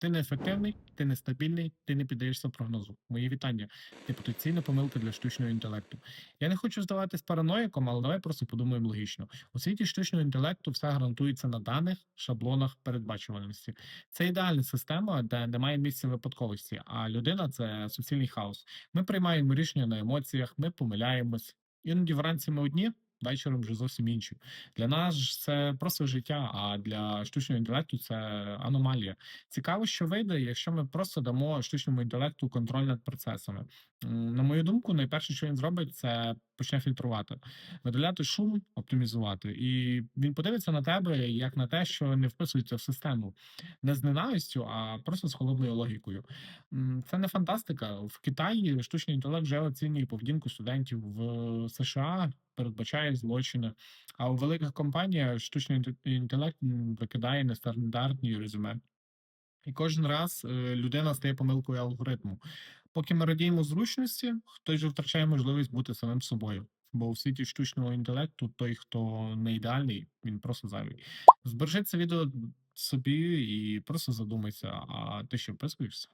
Ти неефективний, ти нестабільний, ти не піддаєшся прогнозу. Мої вітання. Ти потенційна помилка для штучного інтелекту. Я не хочу здаватись параноїком, але давай просто подумаємо логічно. У світі штучного інтелекту все гарантується на даних, шаблонах, передбачуваності. Це ідеальна система, де немає місця випадковості, а людина це суцільний хаос. Ми приймаємо рішення на емоціях, ми помиляємось. Іноді вранці ми одні, вечором вже зовсім інші. Для нас це просто життя, а для штучного інтелекту це аномалія. Цікаво, що вийде, якщо ми просто дамо штучному інтелекту контроль над процесами. На мою думку, найперше, що він зробить, це почне фільтрувати, видаляти шум, оптимізувати. І він подивиться на тебе як на те, що не вписується в систему, не з ненавистю, а просто з холодною логікою. Це не фантастика. В Китаї штучний інтелект вже оцінює поведінку студентів в США, передбачає злочини. А у великих компаніях штучний інтелект викидає нестандартні резюме. І кожен раз е, людина стає помилкою алгоритму. Поки ми радіємо зручності, хтось же втрачає можливість бути самим собою. Бо у світі штучного інтелекту той, хто не ідеальний, він просто зайвий. Збережи це відео собі і просто задумайся, а ти що вписуєшся?